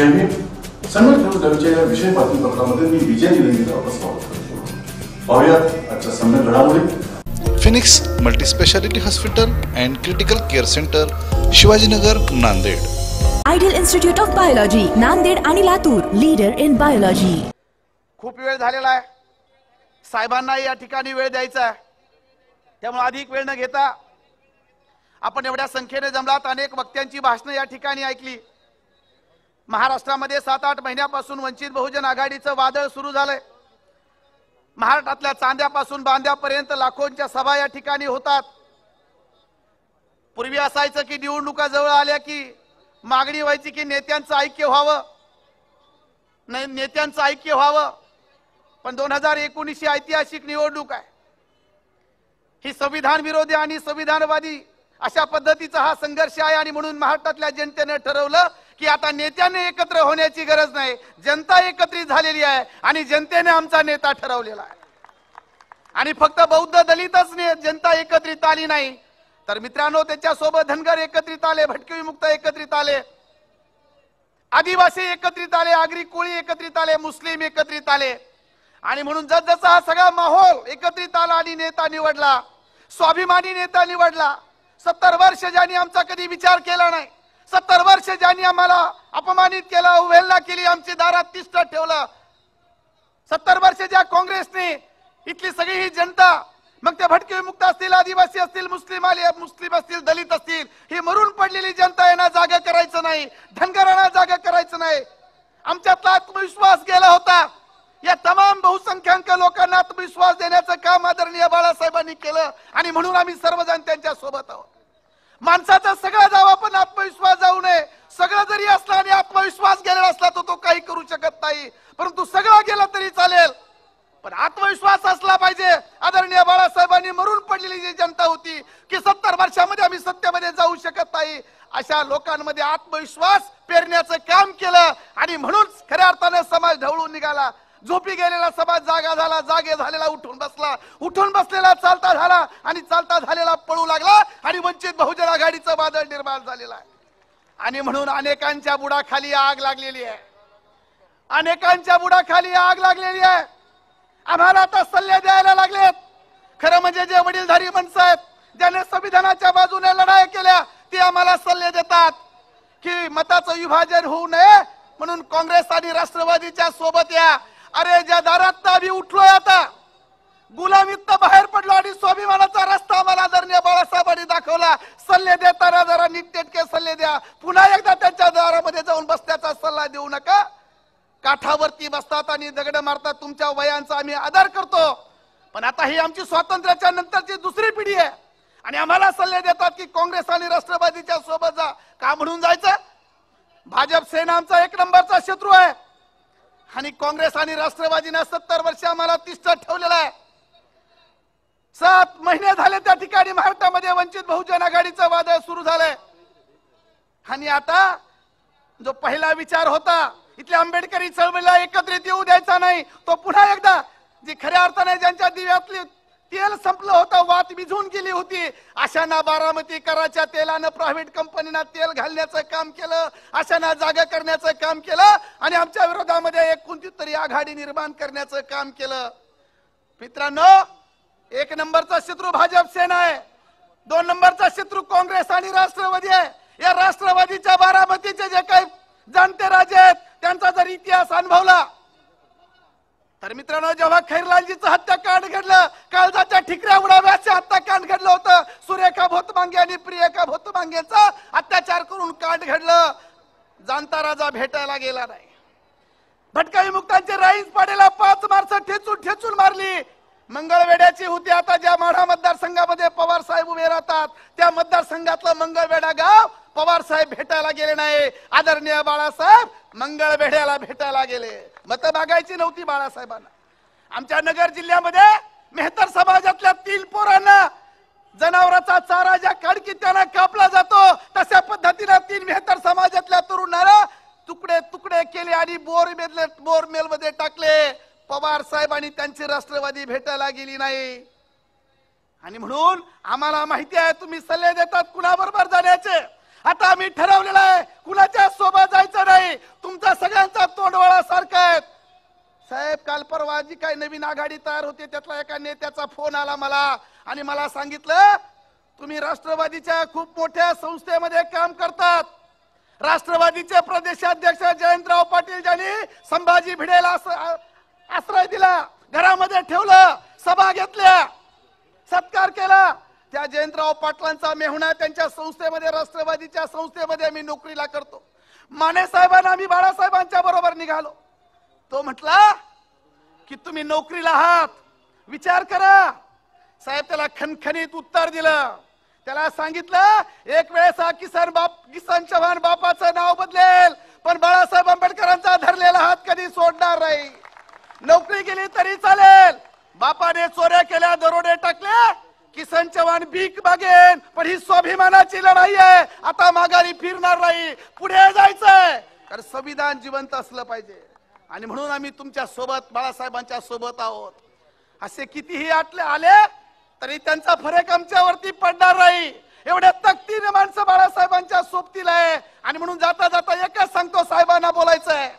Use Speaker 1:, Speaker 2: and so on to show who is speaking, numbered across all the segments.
Speaker 1: जय भीम संघट विरुद्धच्या या विषय बातमीपत्रामध्ये मी विजय निलंगेकर आपलं स्वागत करतो. पाहुयात आजच्या सम्यक घडामोडी.
Speaker 2: Phoenix multispeciality hospital and critical care centre Shivajinagar Nanded.
Speaker 3: Ideal institute of biology Nanded आणि लातूर लीडर इन बायोलॉजी
Speaker 4: खूप वेळ झालेला आहे. साहेबांना या ठिकाणी वेळ द्यायचा आहे. त्यामुळे अधिक वेळ न घेता आपण एवढ्या संख्येने जमलात. अनेक वक्त्यांची भाषणं या ठिकाणी ऐकली. महाराष्ट्रामध्ये सात आठ महिन्यापासून वंचित बहुजन आघाडीचं वादळ सुरू झालंय. महाराष्ट्रातल्या चांद्यापासून बांद्यापर्यंत लाखोंच्या सभा या ठिकाणी होतात. पूर्वी असायचं की निवडणुका जवळ आल्या की मागणी व्हायची की नेत्यांचं ऐक्य व्हावं. नाही नेत्यांचं ऐक्य व्हावं. पण दोन हजार एकोणीस ही ऐतिहासिक निवडणूक आहे. ही संविधान विरोधी आणि संविधानवादी अशा पद्धतीचा हा संघर्ष आहे आणि म्हणून महाराष्ट्रातल्या जनतेनं ठरवलं की आता नेत्याने एकत्र होण्याची गरज नाही. जनता एकत्रित झालेली आहे आणि जनतेने आमचा नेता ठरवलेला आहे. आणि फक्त बौद्ध दलितच ने जनता एकत्रित आली नाही. तर मित्रांनो त्याच्यासोबत धनगर एकत्रित आले भटके विमुक्त एकत्रित आले. आदिवासी एकत्रित आले आगरी कोळी एकत्रित आले मुस्लिम एकत्रित आले. आणि म्हणून जसजसा हा सगळा माहोल एकत्रित आला आणि नेता निवडला स्वाभिमानी नेता निवडला सत्तर वर्ष ज्यांनी आमचा कधी विचार केला नाही सत्तर वर्ष ज्यांनी आम्हाला अपमानित केलं अवहेलना केली आमची दारात तिष्ट ठेवलं. सत्तर वर्ष ज्या काँग्रेसने इथली सगळी ही जनता मग ते भटके विमुक्त असतील आदिवासी असतील मुस्लिम आले मुस्लिम असतील दलित असतील ही मरून पडलेली जनता यांना जागा करायचं नाही धनगरांना जागा करायचं नाही. आमच्यातला आत्मविश्वास गेला होता. या तमाम बहुसंख्याक लोकांना आत्मविश्वास देण्याचं काम आदरणीय बाळासाहेबांनी केलं आणि म्हणून आम्ही सर्वजण त्यांच्यासोबत आहोत. माणसाचा सगळा जावा पण आत्मविश्वास जाऊ नये. सगळं जरी असलं आणि आत्मविश्वास गेलेला असला तर तो काही करू शकत नाही. परंतु सगळं गेला तरी चालेल. पण आत्मविश्वास असला पाहिजे. आदरणीय बाळासाहेबांनी मरून पडलेली जी जनता होती की सत्तर वर्षामध्ये आम्ही सत्तेमध्ये जाऊ शकत नाही. अशा लोकांमध्ये आत्मविश्वास पेरण्याचं काम केलं आणि म्हणून खऱ्या अर्थाने समाज ढवळून निघाला. झोपी गेलेला समाज जागा झाला जागे झालेला उठून बसला. उठून बसलेला चालता झाला आणि चालता झालेला पळू लागला. बहुजन आघाडीचं वादळ निर्माण झालेलं आहे. आणि म्हणून अनेकांच्या बुडाखाली आग लागलेली आहे. अनेकांच्या बुडाखाली आग लागलेली आहे. आम्हाला आता सल्ले द्यायला लागलेत. खरं म्हणजे जे वडीलधारी माणसं आहेत ज्याने संविधानाच्या बाजूने लढाई केल्या ते आम्हाला सल्ले देतात की मताचं विभाजन होऊ नये म्हणून काँग्रेस आणि राष्ट्रवादीच्या सोबत या. अरे ज्या दारात आम्ही उठलोय आता. गुलामीत बाहेर पडलो आणि स्वाभिमानाचा रस्ता आम्हाला आदरणीय बाळासाहेबांनी दाखवला. सल्ले देताना जरा नीटनेटके सल्ले द्या. पुन्हा एकदा त्यांच्या दारामध्ये जाऊन बसण्याचा सल्ला देऊ नका. काठावरती बसतात आणि दगड मारतात. तुमच्या वयांचा आम्ही आदर करतो. पण आता ही आमची स्वातंत्र्याच्या नंतरची दुसरी पिढी आहे. आणि आम्हाला सल्ले देतात की काँग्रेस आणि राष्ट्रवादीच्या सोबत जा. का म्हणून जायचं? भाजप सेना आमचा एक नंबरचा शत्रू आहे. आणि काँग्रेस आणि राष्ट्रवादीनं सत्तर वर्ष आम्हाला तिष्ठत ठेवलेला आहे. सात महिने झाले त्या ठिकाणी भारतामध्ये वंचित बहुजन आघाडीचं वादळ सुरू झालंय. आणि आता जो पहिला विचार होता इथल्या आंबेडकरी चळवळीला एकत्रित येऊ द्यायचा नाही तो पुन्हा एकदा जी खऱ्या अर्थाने ज्यांच्या दिव्यातली तेल संपलं होतं वात विझून गेली होती अशांना बारामती कराच्या तेलानं प्रायव्हेट कंपनीना तेल घालण्याचं काम केलं अशांना जागा करण्याचं काम केलं आणि आमच्या विरोधामध्ये एक कोणती तरी आघाडी निर्माण करण्याचं काम केलं. मित्रांनो एक नंबरचा शत्रू भाजप सेना आहे. दोन नंबरचा शत्रू काँग्रेस आणि राष्ट्रवादी आहे. या राष्ट्रवादीच्या बारामतीचे जे काही जाणते राजे आहेत त्यांचा जर इतिहास अनुभवला तर मित्रांनो जेव्हा खैरलालजीचं हत्याकांड घडलं काळजाच्या ठिकऱ्या उडाव्याचं हत्याकांड घडलं होतं. सुरेखा भोतमांगे आणि प्रियका भोतमांगेचा अत्याचार करून कांड घडलं. जाणता राजा भेटायला गेला नाही. भटकाई मुक्तांचे राईस पाडेला पाच मार्च ठेचून ठेचून मारली. मंगळवेड्याची होती आता ज्या माढा मतदारसंघामध्ये पवार साहेब उभे राहतात त्या मतदारसंघातलं मंगळवेढा गाव पवार साहेब भेटायला गेले नाही. आदरणीय बाळासाहेब मंगळवेढ्याला भेटायला गेले. मत मागायची नव्हती बाळासाहेबांना. आमच्या नगर जिल्ह्यामध्ये मेहतर समाजातल्या तीन पोरांना जनावराचा चारा ज्या काडकी त्यांना कापला जातो तशा पद्धतीनं तीन मेहतर समाजातल्या तरुणाला तुकडे तुकडे केले आणि बोर मेदले बोर मेलमध्ये टाकले. पवार साहेब आणि त्यांची राष्ट्रवादी भेटायला गेली नाही. आणि म्हणून आम्हाला माहिती आहे तुम्ही सल्ले देतात कुणाबरोबर जाण्याचे. आता आम्ही ठरवलेलं आहे कुणाच्या सोबत जायचं नाही. तुमचा सगळ्यांचा तोंडवळा सारखा आहे. साहेब काल परवा जी काही नवीन आघाडी तयार होते त्यातला एका नेत्याचा फोन आला मला. आणि मला सांगितलं तुम्ही राष्ट्रवादीच्या खूप मोठ्या संस्थेमध्ये काम करतात. राष्ट्रवादीचे प्रदेशाध्यक्ष जयंतराव पाटील ज्यांनी संभाजी भिडेला असं आश्रय दिला घरामध्ये ठेवलं सभा घेतल्या सत्कार केला. त्या जयंतराव पाटलांचा मेहुणा त्यांच्या संस्थेमध्ये राष्ट्रवादीच्या संस्थेमध्ये मी नोकरीला करतो. माने साहेबांना मी बाळासाहेबांच्या बरोबर निघालो. तो म्हटला की तुम्ही नोकरीला आहात. विचार करा. साहेब त्याला खणखणीत उत्तर दिलं. त्याला सांगितलं एक वेळेस हा किसान बाप किसान चव्हाण बापाचं नाव बदलेल पण बाळासाहेब आंबेडकरांचा धरलेला हात कधी सोडणार नाही. नोकरी गेली तरी चालेल. बापाने चोऱ्या केल्या दरोडे टाकले. किसन चव्हाण भीक मागेन पण ही स्वाभिमानाची लढाई आहे. आता माघारी फिरणार नाही. पुढे जायचंय. कारण संविधान जिवंत असलं पाहिजे. आणि म्हणून आम्ही तुमच्यासोबत बाळासाहेबांच्या सोबत आहोत. असे कितीही आटले आले तरी त्यांचा फरक आमच्यावरती पडणार नाही. एवढ्या तक्तीने माणसं बाळासाहेबांच्या सोबतीला आहे. आणि म्हणून जाता जाता एकच सांगतो साहेबांना बोलायचंय.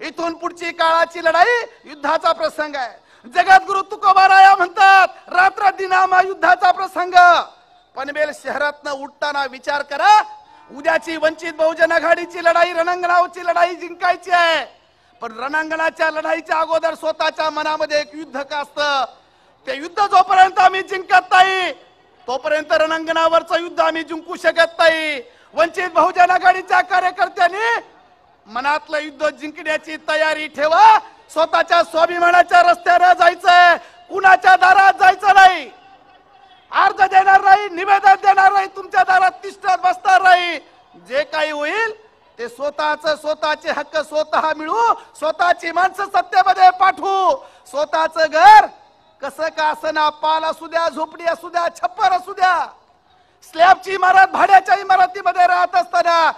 Speaker 4: इथून पुढची काळाची लढाई युद्धाचा प्रसंग आहे. जगद्गुरु तुकोबाराया म्हणतात रात्र दिनामा युद्धाचा प्रसंग. पनवेल शहरातनं उठताना विचार करा उद्याची वंचित बहुजन आघाडीची लढाई रणांगणावची लढाई जिंकायची आहे. पण रणांगणाच्या लढाईच्या अगोदर स्वतःच्या मनामध्ये एक युद्ध का असतं? ते युद्ध जोपर्यंत आम्ही जिंकत नाही तोपर्यंत रणांगणावरचं युद्ध आम्ही जिंकू शकत नाही. वंचित बहुजन आघाडीच्या कार्यकर्त्यांनी मनातलं युद्ध जिंकण्याची तयारी ठेवा स्वतःच्या स्वाभिमानाच्या रस्त्याने जायचंय. कुणाच्या दारात जायचं नाही. अर्ज देणार नाही निवेदन देणार नाही तुमच्या दारात तिष्ठात बसणार नाही. जे काही होईल ते स्वतःच स्वतःचे हक्क स्वतः मिळू स्वतःची माणसं सत्तेमध्ये पाठवू. स्वतःच घर कसं का असना पाल असू द्या झोपडी असू द्या छप्पर असू द्या. स्लॅबची इमारत भाड्याच्या इमारतीमध्ये राहत असताना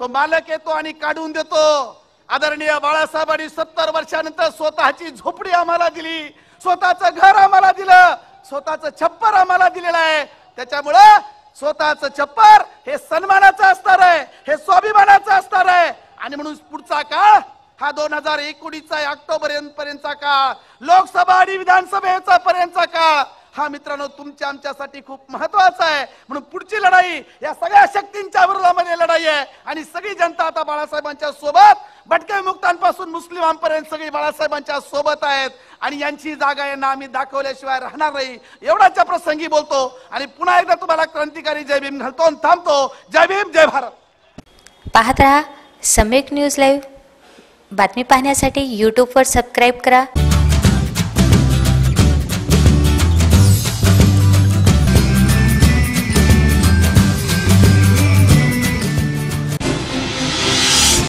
Speaker 4: तो मालक येतो आणि काढून देतो. आदरणीय बाळासाहेबांनी सत्तर वर्षानंतर स्वतःची झोपडी आम्हाला दिली. स्वतःचं घर आम्हाला दिलं. स्वतःचं छप्पर आम्हाला दिलेलं आहे. त्याच्यामुळं स्वतःचं छप्पर हे सन्मानाचं असणार आहे. हे स्वाभिमानाचं असणार आहे. आणि म्हणून पुढचा काळ हा दोन हजार एकोणीसचा ऑक्टोबर पर्यंतचा काळ. लोकसभा आणि विधानसभेचा पर्यंतचा काळ. हा मित्रांनो तुमच्या आमच्यासाठी खूप महत्त्वाचा आहे. म्हणून पुढची लढाई या सगळ्या शक्तींच्या विरोधामध्ये लढाई आहे. आणि सगळी जनता आता बाळासाहेबांच्या सोबत भटक्या मुक्तांपासून मुस्लिमांपर्यंत सगळी बाळासाहेबांच्या सोबत आहेत. आणि यांची जागा यांना आम्ही दाखवल्याशिवाय राहणार नाही. एवढाच्या प्रसंगी बोलतो. आणि पुन्हा एकदा तुम्हाला क्रांतिकारी जय भीम घालतो आणि थांबतो. जय भीम जय भारत.
Speaker 5: पाहत राहा सम्यक न्यूज लाईव्ह. बातमी पाहण्यासाठी यूट्यूबवर सबस्क्राईब करा.